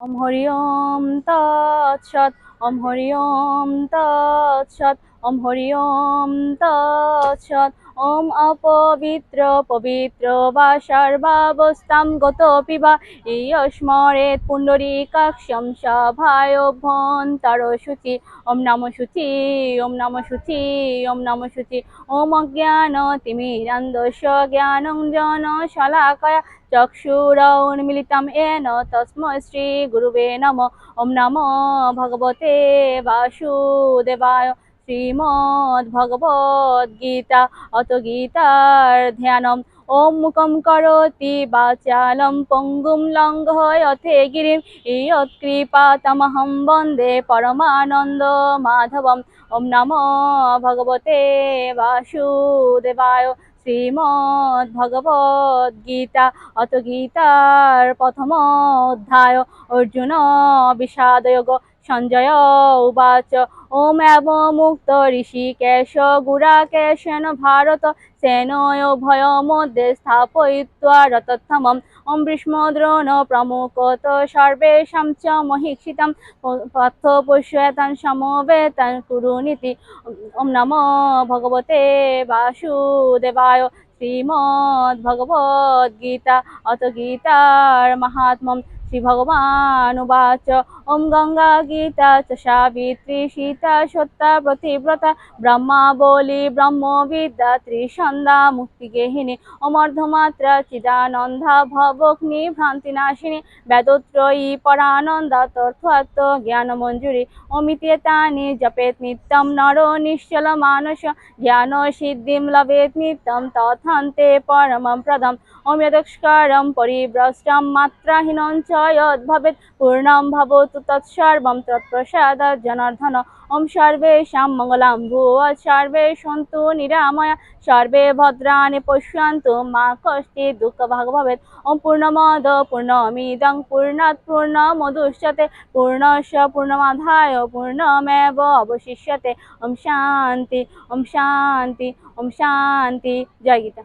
ওম হরি ওম তৎসৎ ওম হরি ওম তৎসৎ ওম হরি ওম তৎসৎ ওম অপবিত্র পবিত্র বা সর্বাবস্থাম গতপি বা ইয়স্মরেত পুণ্ডরীকাক্ষম সভায়োভ্যন্তর শুচি ওম নম শুচি ওম নম শুচি ওম নম শুচি ওম অজ্ঞান তিমিরান্ধস্য জ্ঞানঞ্জন শলাকয়া চক্ষুরৌন্মিলিতম এন তস্মৈ শ্রী গুরুবে নম ওম নম ভগবতে বাসুদেবায় শ্রীমদ্ভগবদ্গীতা অত গীতার ধ্যানম ওম মুখম করতি বাচালম পঙ্গুম লঙ্ঘয় গিরিম ইয়ৎকৃপা তমহম বন্দে পরমানন্দ মাধবম ওম নম ভগবতে বাসুদেবায় শ্রীমদ্ ভগবত গীতা অত গীতার প্রথম অধ্যায় অর্জুন বিষাদয়োগ সঞ্জয় উবাচ। ওম এব মুক্ত ঋষিকেশ গুড়াকেশেন ভারত সেনয় ভয় মধ্যে স্থাপয়িত্বা রতথমম ওম ভীষ্মদ্রোণ প্রমুখত সর্বেষাং চ মহিষিতাম পার্থ পশ্যতান সমবেতান কুরুনীতি ওম নমো ভগবতে বাসুদেবায়। শ্রীমদ্ ভগবদ অত গীতার মাহাত্ম্যম। গীতা চ সাবিত্রী সীতা সত্তা প্রতিব্রতা। ব্রহ্মা বলি ব্রহ্মবিদ্যা ত্রিসন্ধ্যা মুক্তিগেহিনী অমর্ধমাত্রা চিদানন্দা ভবগ্নি ভ্রান্তি নাশিনী। বেদত্রয়ী পরানন্দা তর্থাত্ম জ্ঞান মঞ্জুরি অমিতেতানি জপেত নিত্যম নর নিশ্চল মানস। জ্ঞান সিদ্ধিম লভেত নিত্যম তথান্তে পরমম প্রদম। ওম যদস্কারম পরিভ্রষ্টম মাত্রাহীনং চ যদ্ভবেৎ পূর্ণম ভবতু তৎসর্বম তৎপ্রসাদাৎ জনার্দন। ওম সর্বেষাং মঙ্গলাং ভুব সর্বে সন্তু নিরাময়া, সর্বে ভদ্রাণি পশ্যন্তু মা কষ্টি দুঃখ ভাগ ভবেৎ। ওম পূর্ণমদ পূর্ণমিদং পূর্ণাৎ পূর্ণমুদুষ্যতে, পূর্ণস্য পূর্ণমাধায় পূর্ণমেব অবশিষ্যতে। ওম শান্তি ওম শান্তি ওম শান্তি। জয় গীতা।